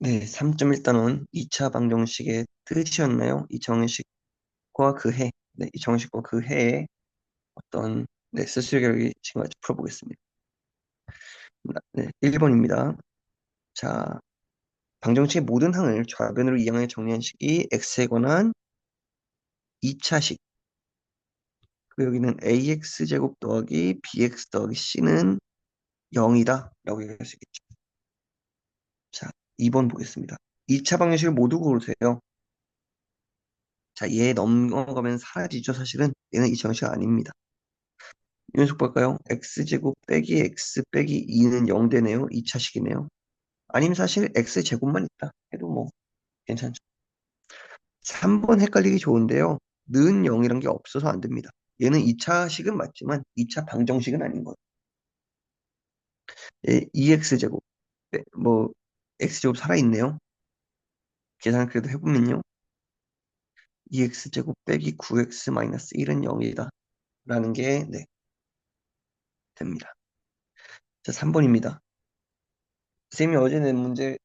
네, 3.1단원 2차 방정식의 뜻이었나요? 이 정식과 그 해, 네, 이 정식과 그 해에 어떤 네, 수술결이 지금까지 풀어보겠습니다. 네, 1번입니다. 자, 방정식의 모든 항을 좌변으로 이항해 정리한 식이 x에 관한 2차식. 그 여기는 ax제곱 더하기 bx 더하기 c는 0이다 라고 얘기할 수 있겠죠. 자, 2번 보겠습니다. 2차 방정식을 모두 고르세요. 자, 얘 넘어가면 사라지죠, 사실은. 얘는 이 정식 아닙니다. 연속 볼까요? x제곱 빼기 x 빼기 2는 0 되네요. 2차식이네요. 아니면 사실 x제곱만 있다 해도 뭐 괜찮죠. 3번 헷갈리기 좋은데요. 는 0이란 게 없어서 안 됩니다. 얘는 2차식은 맞지만 2차 방정식은 아닌 거예요. 예, 2x제곱 뭐 x제곱 살아있네요. 계산 그래도 해보면요. 2x제곱 빼기 9x 마이너스 1은 0이다. 라는 게 네, 됩니다. 자, 3번입니다. 쌤이 어제 낸 문제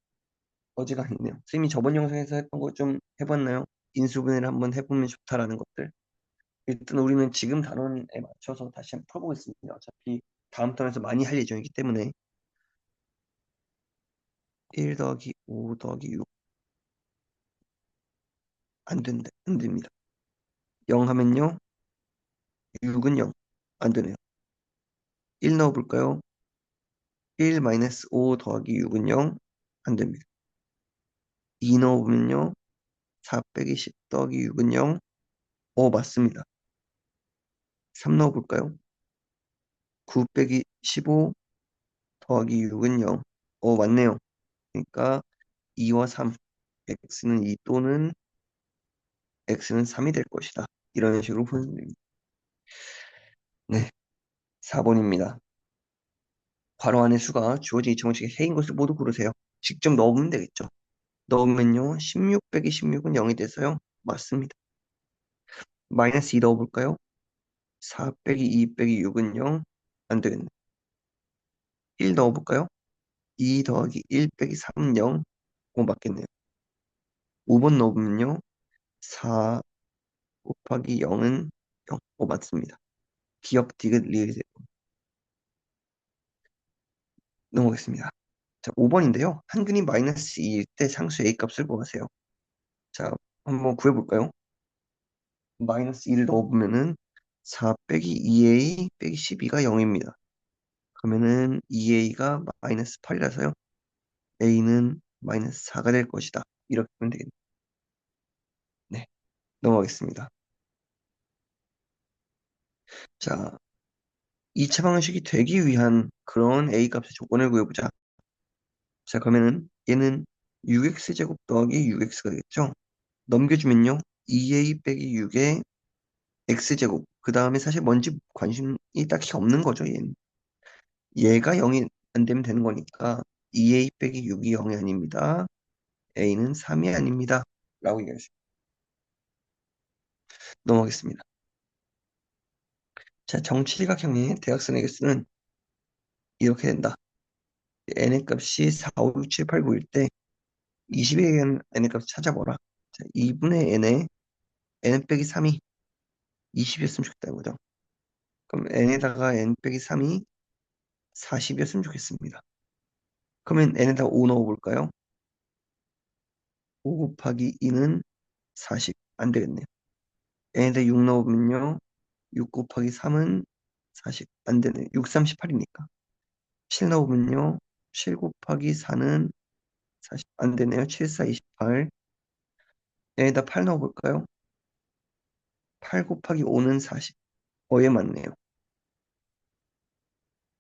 어제가 아니네요. 쌤이 저번 영상에서 했던 거 좀 해봤나요? 인수분해를 한번 해보면 좋다라는 것들. 일단 우리는 지금 단원에 맞춰서 다시 한번 풀어보겠습니다. 어차피 다음 단원에서 많이 할 예정이기 때문에 1 더하기 5 더하기 6 안 된다. 안 됩니다. 0 하면요. 6은 0. 안 되네요. 1 넣어볼까요? 1 마이너스 5 더하기 6은 0. 안 됩니다. 2 넣어보면요. 4 빼기 10 더하기 6은 0. 오, 맞습니다. 3 넣어볼까요? 9 빼기 15 더하기 6은 0. 오, 맞네요. 그러니까 2와 3. x는 2 또는 x는 3이 될 것이다. 이런 식으로 보면 됩니다. 네. 4번입니다. 괄호 안의 수가 주어진 이 정식의 해인 것을 모두 고르세요. 직접 넣으면 되겠죠. 넣으면요. 16 빼기 16은 0이 돼서요. 맞습니다. 마이너스 2 넣어볼까요? 4 빼기 2 빼기 6은 0. 안 되겠네. 1 넣어볼까요? 2 더하기 1 빼기 3은 0. 오, 맞겠네요. 5번 넣어보면요. 4 곱하기 0은 0. 오, 맞습니다. 기억 디귿 리을이 되고. 넘어가겠습니다. 자, 5번인데요. 한근이 마이너스 2일 때 상수 A 값을 구하세요. 자, 한번 구해볼까요? 마이너스 2를 넣어보면은 4 빼기 2A 빼기 12가 0입니다. 그러면은 2A가 마이너스 8이라서요. A는 마이너스 4가 될 것이다. 이렇게 보면 되겠네요. 네, 넘어가겠습니다. 자, 2차 방식이 되기 위한 그런 A 값의 조건을 구해보자. 자, 그러면은 얘는 6x제곱 더하기 6x가 되겠죠? 넘겨주면요. 2a 빼기 6의 x제곱. 그 다음에 사실 뭔지 관심이 딱히 없는 거죠, 얘는. 얘가 0이 안 되면 되는 거니까 2a 빼기 6이 0이 아닙니다. a는 3이 아닙니다. 라고 얘기하죠. 넘어가겠습니다. 자, 정칠각형의 대각선의 개수는 이렇게 된다. n의 값이 4, 5, 6, 7, 8, 9일 때 20에 의한 n의 값을 찾아보라. 자, 2분의 n에 n 빼기 3이 20이었으면 좋겠다 이거죠. 그럼 n에다가 n 빼기 3이 40이었으면 좋겠습니다. 그러면 n에다가 5 넣어볼까요? 5 곱하기 2는 40. 안 되겠네요. n에다 6 넣어보면요. 6 곱하기 3은 40. 안 되네요. 6, 38이니까. 7 넣어보면요. 7 곱하기 4는 40. 안 되네요. 7, 4, 28. n에다 8 넣어볼까요? 8 곱하기 5는 40. 어에 맞네요.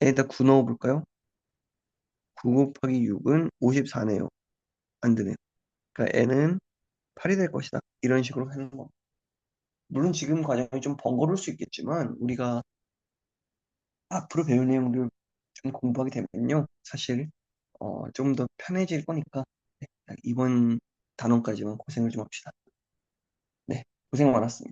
N에다 9 넣어볼까요? 9 곱하기 6은 54네요. 안 되네요. 그러니까 n은 8이 될 것이다. 이런 식으로 하는 거. 물론 지금 과정이 좀 번거로울 수 있겠지만 우리가 앞으로 배울 내용들 좀 공부하게 되면요. 사실 어, 좀 더 편해질 거니까 네, 이번 단원까지만 고생을 좀 합시다. 네, 고생 많았습니다.